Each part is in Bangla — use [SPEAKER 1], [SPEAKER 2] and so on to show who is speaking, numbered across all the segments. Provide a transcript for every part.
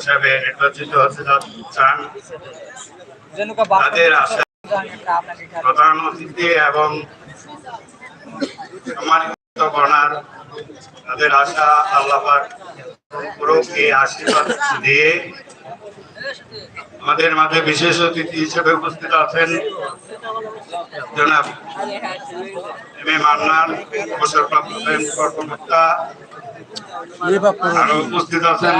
[SPEAKER 1] হিসাবে নির্বাচিত হতে চান তাদের আশা প্রধান অতিথি এবং সম্মানিত বর্ণার তাদের আশা আল্লাপাক পুরোক আশীর্বাদ দিয়ে আমাদের মাঝে বিশেষ অতিথি হিসেবে উপস্থিত আছেন জনাব এম এ মান্নান অবসরপ্রাপ্ত কর্মকর্তা আরও উপস্থিত আছেন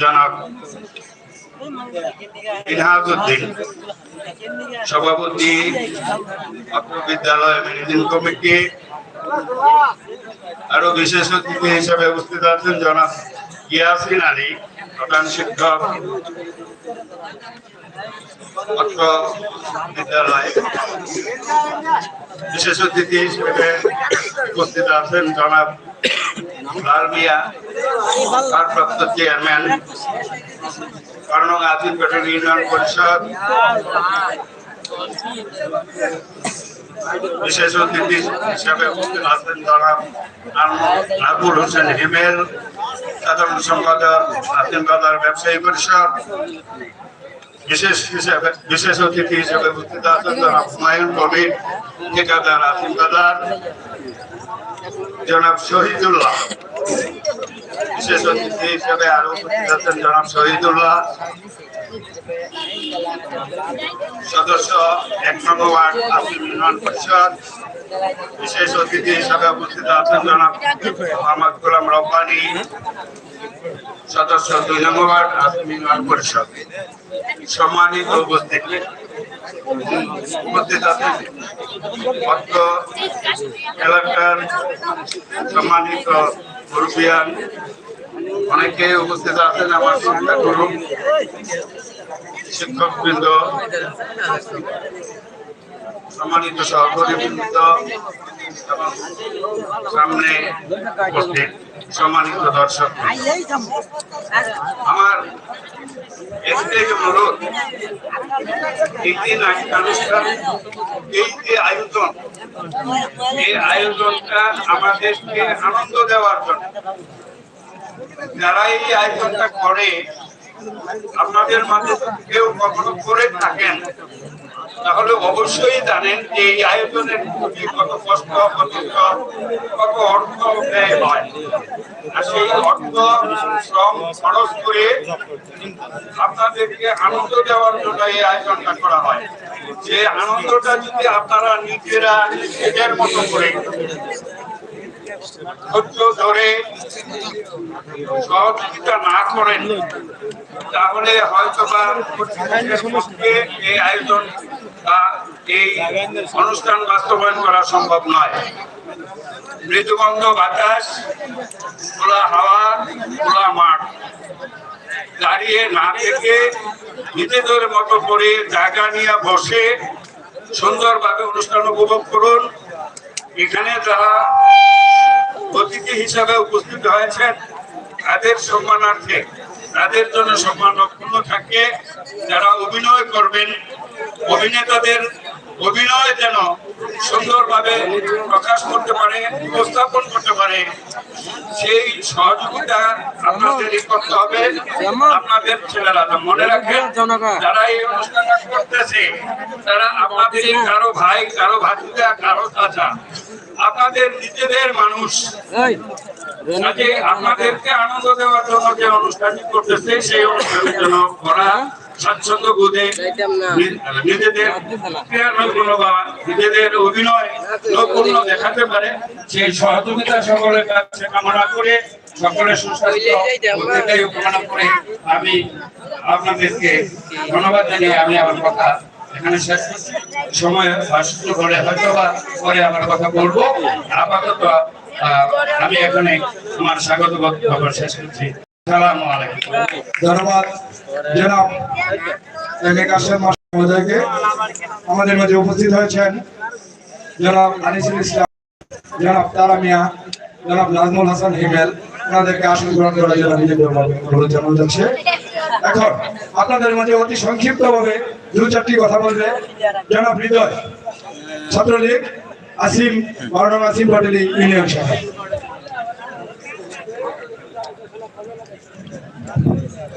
[SPEAKER 1] জনাব সভাপতি বিদ্যালয় ম্যানেজিং কমিটি আরও বিশেষ অতিথি হিসেবে উপস্থিত আছেন জনাব ইয়াসিন আলী প্রধান শিক্ষক অত্র বিশেষ অতিথি হিসেবে উপস্থিত আছেন জনাব লাল মিয়া ভারপ্রাপ্ত চেয়ারম্যান কর্ণং আজিম পেট্রোল ইউনিয়ন পরিষদ। বিশেষ অতিথি হিসাবে উপস্থিত আছেন জনাব নাকুল হোসেন হিমেল, সাধারণ সম্পাদক নাসিম বাজার ব্যবসায়ী পরিষদ। বিশেষ হিসেবে, বিশেষ অতিথি হিসেবে উপস্থিত আছেন জনাব হুমায়ুন কবির, ঠিকাদার আসিম বাজার, জনাব শহীদুল্লাহ। বিশেষ অতিথি হিসেবে আরও উপস্থিত আছেন জনাব শহীদুল্লাহ। সদস্য, এক নম্বর ওয়ার্ড আসিম ইউনিয়ন পরিষদ বিশেষ অতিথি হিসাবে উপস্থিত আছেন জনাব মোহাম্মদ গোলাম রব্বানি। সদস্য, দুই নম্বর ওয়ার্ড আসিম ইউনিয়ন পরিষদ সম্মানিত উপস্থিতি। উপস্থিত আছেন অত্র এলাকার সম্মানিত মুরব্বিয়ান। অনেকে উপস্থিত আছেন, আমার সংখ্যা গুরু শিক্ষকবৃন্দ, সম্মানিত সহকর্মী বৃন্দ সামনে উপস্থিত সম্মানিত দর্শক। আমার আয়োজন। এই আমাদেরকে আনন্দ দেওয়ার জন্য। যারা এই আয়োজনটা করে, আপনাদের মাঝে কেউ কখনো করে থাকেন, তাহলে অবশ্যই জানেন যে এই আয়োজনের প্রতি কত কষ্ট, কত কত অর্থ ব্যয় হয়। আর সেই অর্থ, শ্রম, খরচ করে আপনাদেরকে আনন্দ দেওয়ার জন্য এই আয়োজনটা করা হয়। যে আনন্দটা যদি আপনারা নিজেরা নিজেদের মতো করে ধৈর্য ধরে সহযোগিতা না করেন, তাহলে হয়তো বা এই আয়োজন বা এই অনুষ্ঠান বাস্তবায়ন করা সম্ভব নয়। মৃদুগন্ধ বাতাস, খোলা হাওয়া, খোলা মাঠ। দাঁড়িয়ে না থেকে নিজেদের মতো করে জায়গা নিয়ে বসে সুন্দরভাবে অনুষ্ঠান উপভোগ করুন। এখানে যারা অতিথি হিসাবে উপস্থিত হয়েছেন। তাদের সম্মানার্থে, তাদের জন্য সম্মান অক্ষুণ্ণ থাকে। যারা অভিনয় করবেন, অভিনেতাদের অভিনয় যেন সুন্দরভাবে প্রকাশ করতে পারে উপস্থাপন করতে পারে সেই সহযোগিতা আপনাদেরই করতে হবে। আপনাদের ছেলেরা মনে রাখবেন যারা এই অনুষ্ঠানটা করতেছে তারা আপনাদের কারও ভাই কারও ভাতিজা কারও চাচা আপনাদের নিজেদের মানুষ। আপনাদেরকে আনন্দ দেওয়ার জন্য যে অনুষ্ঠানটি করতেছে সেই অনুষ্ঠানের জন্য ওরা স্বাচ্ছন্দ্য বোধে নিজেদের বা নিজেদের অভিনয় নৈপুণ্য দেখাতে পারে সেই সহযোগিতা সকলের কাছে কামনা করে সকলের সুস্বাস্থ্য কামনা করে আমি আপনাদেরকে ধন্যবাদ জানিয়ে আমি আমার কথা এখানে শেষ সময় করে হয়তো বা পরে আমার কথা বলব। আপাতত আমি এখানে আমার স্বাগত বক্তব্য শেষ করছি।
[SPEAKER 2] ধন্যবাদ। জনাব মহোদয়কে আমাদের মাঝে উপস্থিত হয়েছেন। জনাব আনিসুল ইসলাম, জনাব তারা মিয়া, জনাব নাজমুল হাসান হিমেল, ওনাদেরকে আসন গ্রহণ করার জন্য অনুরোধ জানানো যাচ্ছে। এখন আপনাদের মাঝে অতি সংক্ষিপ্ত ভাবে দু চারটি কথা বলবে। জনাব হৃদয়, ছাত্রলীগ, আসিম বর্ণম আসিম পাটেলি ইউনিয়ন শাখা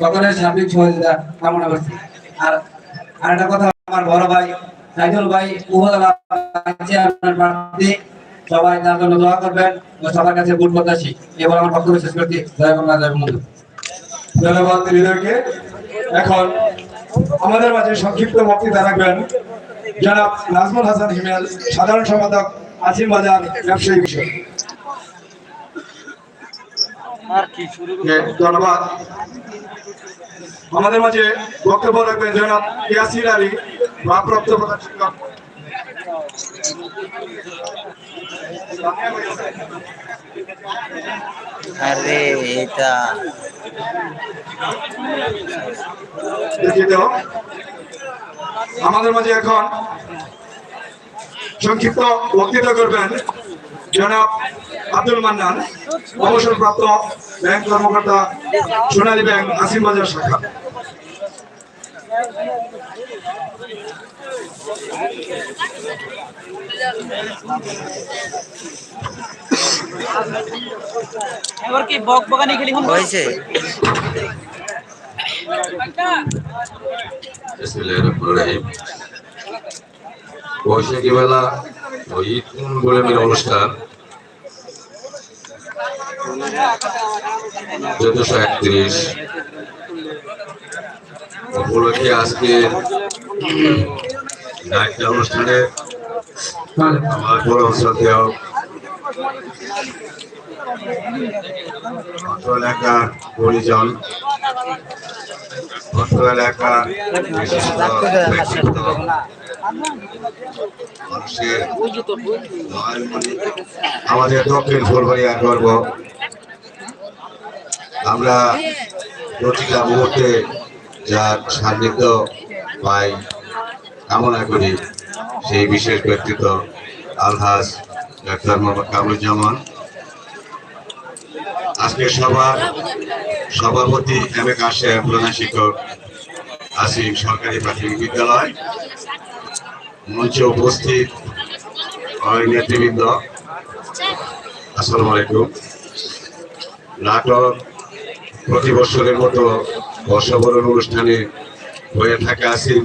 [SPEAKER 3] সকলের সহযোগিতা কামনা করছি আর আর একটা কথা আমার বড় ভাই, সাইদুল ভাই, উপজেলা সবাই তার জন্য দোয়া করবেন ও সবার কাছে এবার আমার বক্তব্য শেষ করছি। জয় বাংলা, জয় বন্ধু
[SPEAKER 2] ধন্যবাদ হৃদয়কে এখন আমাদের মাঝে সংক্ষিপ্ত বক্তৃতা রাখবেন জনাব নাজমুল হাসান হিমেল, সাধারণ সম্পাদক আসিম বাজার ব্যবসায়ী বিষয় ধন্যবাদ। আমাদের মাঝে বক্তব্য রাখবেন জনাব ইয়াসির আলী ভারপ্রাপ্ত প্রধান শিক্ষক।
[SPEAKER 4] আরে এটা
[SPEAKER 2] আমাদের মাঝে এখন সংক্ষিপ্ত বক্তৃতা করবেন জনাব আব্দুল মান্নান অবসরপ্রাপ্ত ব্যাংক কর্মকর্তা সোনালী ব্যাংক আসিম বাজার শাখা।
[SPEAKER 5] এবার কি বক বগানি খেলি হন
[SPEAKER 4] হয়েছে।
[SPEAKER 6] বিসমিল্লাহির বৈশাখী মেলা ও ঈদ গোলামের অনুষ্ঠান? চোদ্দশো একত্রিশ। উপলক্ষে আজকে অনুষ্ঠানে আমার শ্রদ্ধেয় আমাদের দক্ষিণ ফুলবাড়িয়ার গর্ব। আমরা প্রতিটা মুহূর্তে যার সান্নিধ্য পাই কামনা করি। সেই বিশেষ ব্যক্তিত্ব আলহাজ ডাক্তার মোহাম্মদ কামরুজ্জামান। আজকে সবার সভাপতি এম এ কাশেম প্রধান শিক্ষক আসিম সরকারি প্রাথমিক বিদ্যালয়। মঞ্চে উপস্থিত নেতৃবৃন্দ। আসসালামু আলাইকুম। নাটক প্রতি বছরের মতো বর্ষবরণ অনুষ্ঠানে হয়ে থাকে আসিম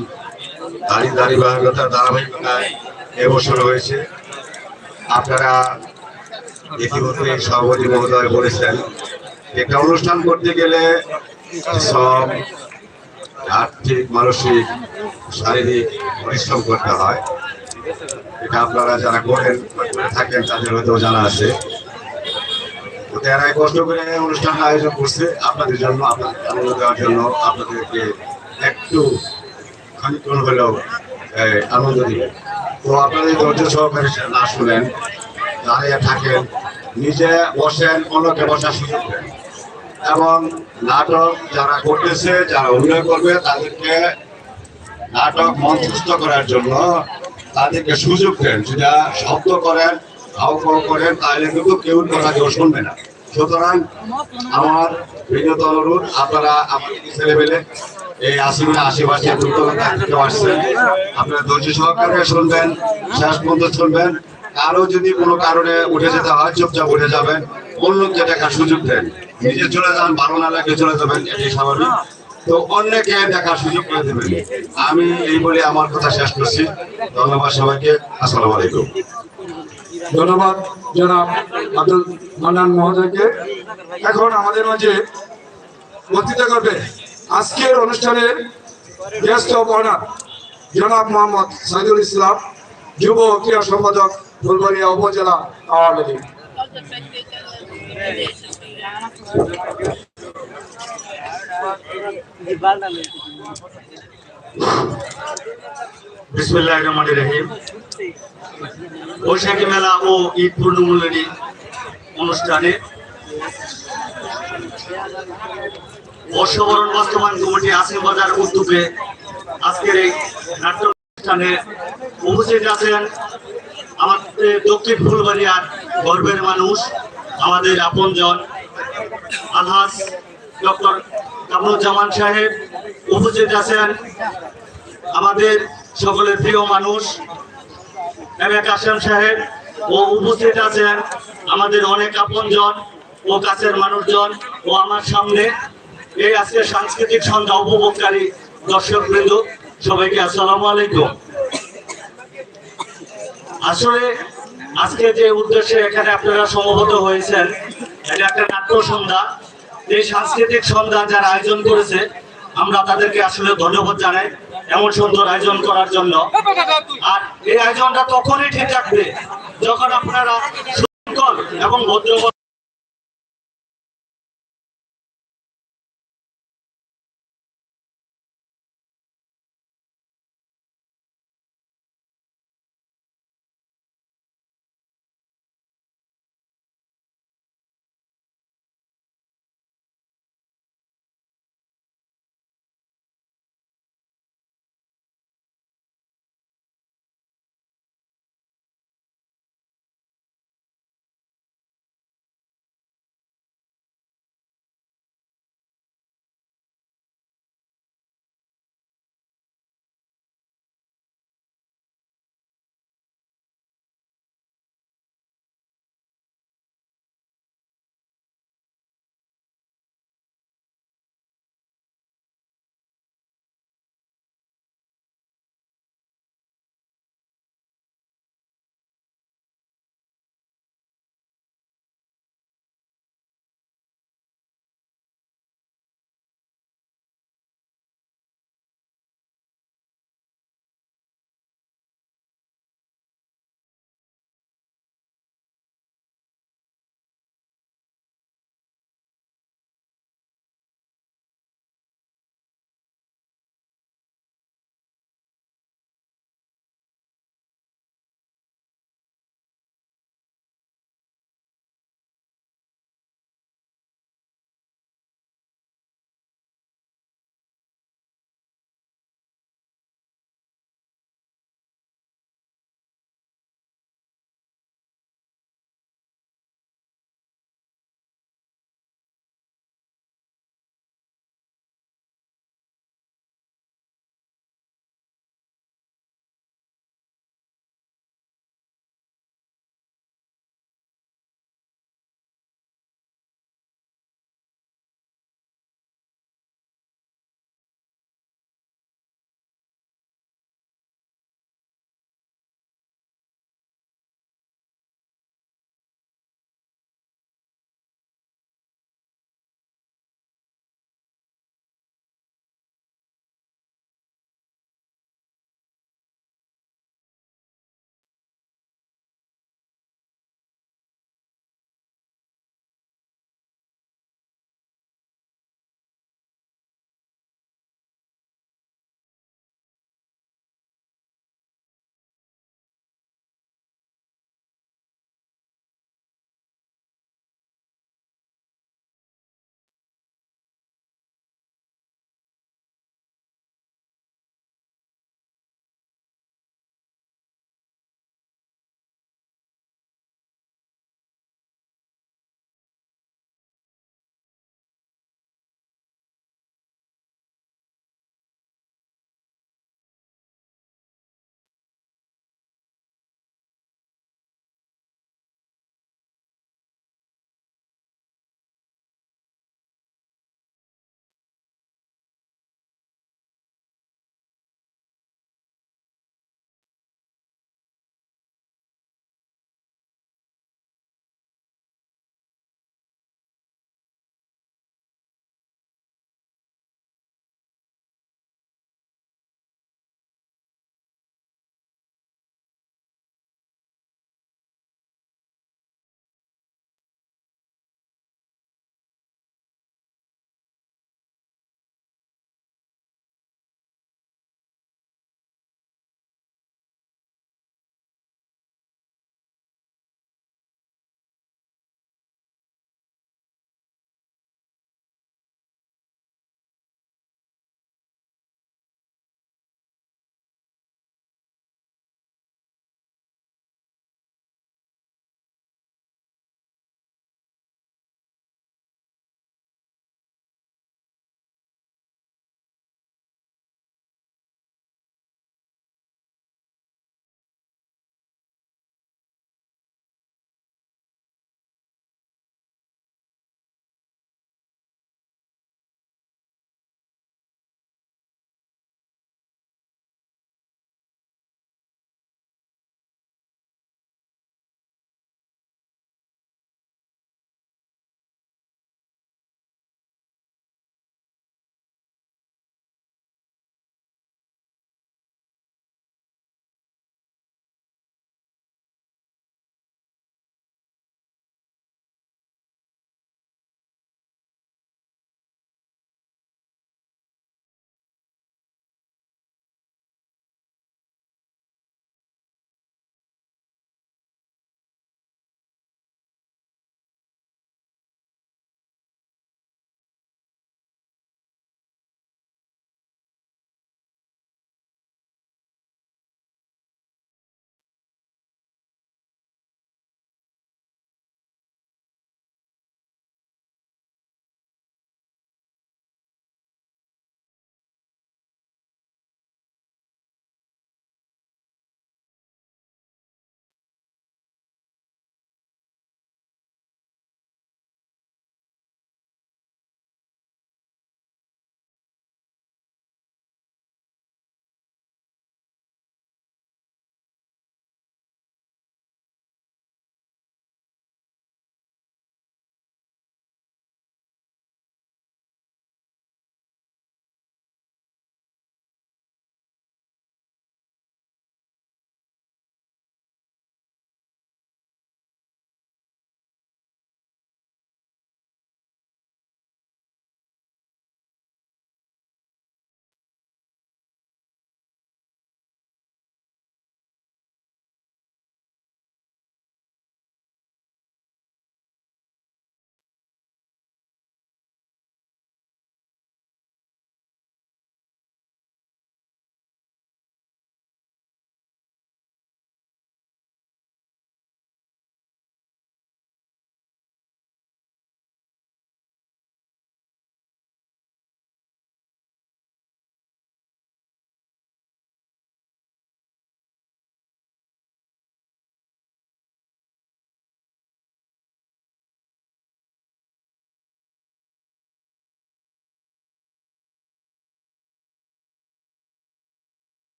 [SPEAKER 6] দাঁড়ি দাঁড়ি বাহাগতার ধারাবাহিকতায় এবছর হয়েছে। আপনারা ইতিমধ্যে সভাপতি মহোদয় বলেছেন, একটা অনুষ্ঠান করতে গেলে সব আর্থিক, মানসিক, শারীরিক পরিশ্রম করতে হয়। এটা আপনারা যারা করেন থাকেন, তাদের হয়তো জানা আছে। তো তারা কষ্ট করে অনুষ্ঠান আয়োজন করছে। আপনাদের জন্য, আপনাদের আনন্দ দেওয়ার জন্য আপনাদেরকে একটু খানিকক্ষণ হলেও আনন্দ দিবে তো আপনাদের ধৈর্য সহকারে না শুনেন, দাঁড়িয়ে থাকেন, নিজে বসেন, অন্যকে বসার সুযোগ এবং নাটক যারা করতেছে, যারা অভিনয় করবে, তাদেরকে নাটক মঞ্চস্থ করার জন্য তাদেরকে সুযোগ দেন। যেটা শব্দ করেন হাউকাউ করেন, তাহলে কিন্তু কেউ কথা কেউ শুনবে না। সুতরাং আমার বিনীত অনুরোধ, আপনারা আমাদের ছেলেবেলে এই আশিমে আশেপাশে থেকে আসছেন। আপনারা ধৈর্য সহকারে শুনবেন শেষ পর্যন্ত শুনবেন। কারও যদি কোনো কারণে উঠে যেতে হয়, চুপচাপ উঠে যাবেন। অন্যকে দেখার সুযোগ দেন। নিজে চলে যান ভালো না লাগে চলে যাবেন এটি স্বাভাবিক। তো অন্যকে দেখার সুযোগ করে দেবেন। আমি এই বলে আমার কথা শেষ করছি। ধন্যবাদ সবাইকে। আসসালামু আলাইকুম।
[SPEAKER 2] ধন্যবাদ, জনাব আব্দুল মান্নান মহোদয়কে। এখন আমাদের মাঝে বক্তৃতা করবে আজকের অনুষ্ঠানের গেস্ট অফ অনার জনাব মোহাম্মদ সাইদুল ইসলাম, যুব ক্রীড়া সম্পাদক ফুলবাড়িয়া উপজেলা আওয়ামী লীগ।
[SPEAKER 7] রহিম। বৈশাখী মেলা ও ঈদ পূর্ণমূল্যী অনুষ্ঠানে বর্ষবরণ বাস্তবায়ন কমিটি আসিম বাজার উদ্যোগে আজকের এই নাট্য অনুষ্ঠানে উপস্থিত আছেন আমাদের দক্ষিণ ফুলবাড়িয়ার গর্বের মানুষ, আমাদের আপনজন আলহাস ডক্টর কামরুজ্জামান সাহেব উপস্থিত আছেন আমাদের সকলের প্রিয় মানুষ কাসেম সাহেব, ও উপস্থিত আছেন আমাদের অনেক আপনজন ও কাছের মানুষজন ও আমার সামনে। এই আজকে সাংস্কৃতিক সন্ধ্যা উপভোগকারী দর্শক বৃন্দ সবাইকে আসসালাম আলাইকুম। আসলে আজকে যে উদ্দেশ্যে এখানে আপনারা সমবেত হয়েছেন, এটা একটা নাট্য সন্ধ্যা। এই সাংস্কৃতিক সন্ধ্যা যারা আয়োজন করেছে আমরা তাদেরকে আসলে ধন্যবাদ জানাই এমন সুন্দর আয়োজন করার জন্য। আর এই আয়োজনটা তখনই ঠিক থাকবে যখন আপনারা সুন্দর এবং ভদ্র